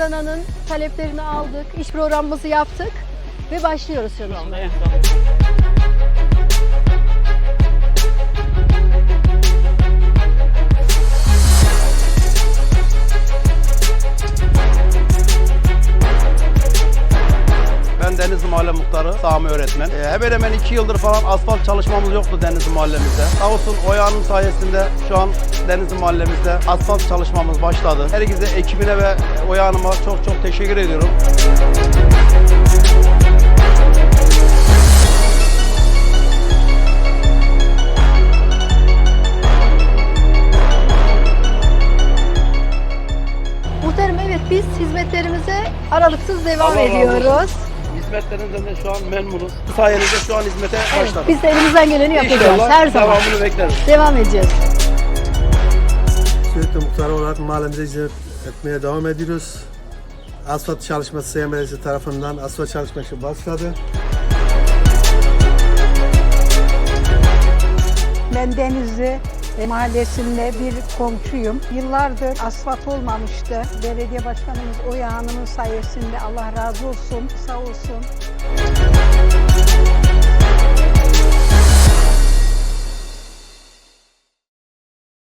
Adana'nın taleplerini aldık, iş programımızı yaptık ve başlıyoruz çalışmaya. Mahalle Muhtarı Sami Öğretmen. Ee, hemen hemen iki yıldır falan asfalt çalışmamız yoktu Denizli Mahallemizde. Sağ olsun Oya'nın sayesinde şu an Denizli Mahallemizde asfalt çalışmamız başladı. Herkese ekibine ve Oya Hanım'a çok çok teşekkür ediyorum. Muhtarım evet biz hizmetlerimize aralıksız devam Allah razı olsun. Hizmetlerinizden de şu an memnunuz. Bu sayenizde şu an hizmete Evet, başladık. biz de elimizden geleni yapıyoruz İnşallah her zaman. devamını bekleriz. Devam edeceğiz. Söğütlü muhtarı olarak mahallemize hizmet etmeye devam ediyoruz. Asfalt çalışması Seyhan Belediyesi tarafından asfalt çalışması başladı. Ben Denizli mahallesinde bir komşuyum. Yıllardır asfalt olmamıştı. Belediye başkanımız Oya Hanım'ın sayesinde Allah razı olsun, sağ olsun.